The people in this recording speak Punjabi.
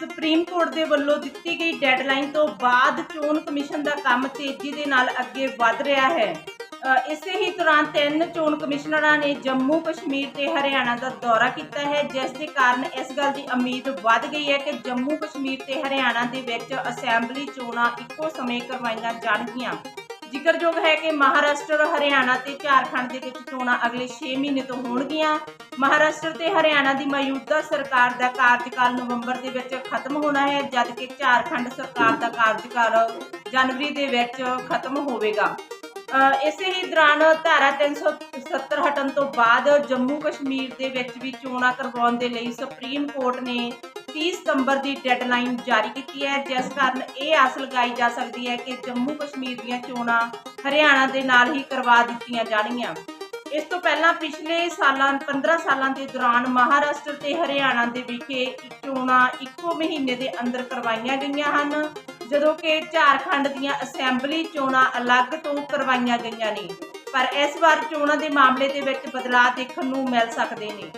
ਸੁਪਰੀਮ ਕੋਰਟ ਦੇ ਵੱਲੋਂ ਦਿੱਤੀ ਗਈ ਡੈਡਲਾਈਨ ਤੋਂ ਬਾਅਦ ਚੋਣ ਕਮਿਸ਼ਨ ਦਾ ਕੰਮ ਤੇਜ਼ੀ ਦੇ ਨਾਲ ਅੱਗੇ ਵਧ ਰਿਹਾ ਹੈ। ਇਸੇ ਹੀ ਦੌਰਾਨ ਤਿੰਨ ਚੋਣ ਕਮਿਸ਼ਨਰਾਂ ਨੇ ਜੰਮੂ ਕਸ਼ਮੀਰ ਤੇ ਹਰਿਆਣਾ ਦਾ ਦੌਰਾ ਕੀਤਾ ਹੈ, ਜਿਸ ਦੇ ਕਾਰਨ ਇਸ ਗੱਲ ਦੀ ਉਮੀਦ ਵੱਧ ਗਈ ਹੈ ਕਿ ਜੰਮੂ ਕਸ਼ਮੀਰ ਤੇ ਹਰਿਆਣਾ ਦੇ ਵਿੱਚ ਅਸੈਂਬਲੀ ਚੋਣਾਂ ਇੱਕੋ ਸਮੇਂ ਕਰਵਾਈਆਂ ਜਾਣਗੀਆਂ। ਜ਼ਿਕਰਯੋਗ ਹੈ ਕਿ ਮਹਾਰਾਸ਼ਟਰ, ਹਰਿਆਣਾ ਤੇ ਝਾਰਖੰਡ ਦੇ ਵਿੱਚ ਚੋਣਾਂ ਅਗਲੇ 6 ਮਹੀਨੇ ਤੋਂ ਹੋਣਗੀਆਂ। ਮਹਾਰਾਸ਼ਟਰ ਤੇ ਹਰਿਆਣਾ ਦੀ ਮੌਜੂਦਾ ਸਰਕਾਰ ਦਾ ਕਾਰਜਕਾਲ ਨਵੰਬਰ ਦੇ ਵਿੱਚ ਖਤਮ ਹੋਣਾ ਹੈ ਜਦਕਿ ਝਾਰਖੰਡ ਸਰਕਾਰ ਦਾ ਕਾਰਜਕਾਲ ਜਨਵਰੀ ਦੇ ਵਿੱਚ ਖਤਮ ਹੋਵੇਗਾ। ਇਸੇ ਹੀ ਦੌਰਾਨ ਧਾਰਾ 370 ਹਟਣ ਤੋਂ ਬਾਅਦ ਜੰਮੂ ਕਸ਼ਮੀਰ ਦੇ ਵਿੱਚ ਵੀ ਚੋਣਾਂ ਕਰਵਾਉਣ ਦੇ ਲਈ ਸੁਪਰੀਮ ਕੋਰਟ ਨੇ 30 ਸਤੰਬਰ ਦੀ ਡੈਡਲਾਈਨ ਜਾਰੀ ਕੀਤੀ ਹੈ, ਜਿਸ ਕਾਰਨ ਇਹ ਆਸ ਲਗਾਈ ਜਾ ਸਕਦੀ ਹੈ ਕਿ ਜੰਮੂ ਕਸ਼ਮੀਰ ਦੀਆਂ ਚੋਣਾਂ ਹਰਿਆਣਾ ਦੇ ਨਾਲ ਹੀ ਕਰਵਾ ਦਿੱਤੀਆਂ ਜਾਣਗੀਆਂ। ਇਸ ਤੋਂ ਪਹਿਲਾਂ ਪਿਛਲੇ ਸਾਲਾਂ 15 ਸਾਲਾਂ ਦੇ ਦੌਰਾਨ ਮਹਾਰਾਸ਼ਟਰ ਤੇ ਹਰਿਆਣਾ ਦੇ ਵਿਖੇ ਚੋਣਾਂ ਇੱਕੋ ਮਹੀਨੇ ਦੇ ਅੰਦਰ ਕਰਵਾਈਆਂ ਗਈਆਂ ਹਨ, ਜਦੋਂ ਕਿ ਝਾਰਖੰਡ ਦੀਆਂ ਅਸੈਂਬਲੀ ਚੋਣਾਂ ਅਲੱਗ ਤੋਂ ਕਰਵਾਈਆਂ ਗਈਆਂ ਨੇ। ਪਰ ਇਸ ਵਾਰ ਚੋਣਾਂ ਦੇ ਮਾਮਲੇ ਦੇ ਵਿੱਚ ਬਦਲਾਅ ਦੇਖਣ ਨੂੰ ਮਿਲ ਸਕਦੇ ਨੇ।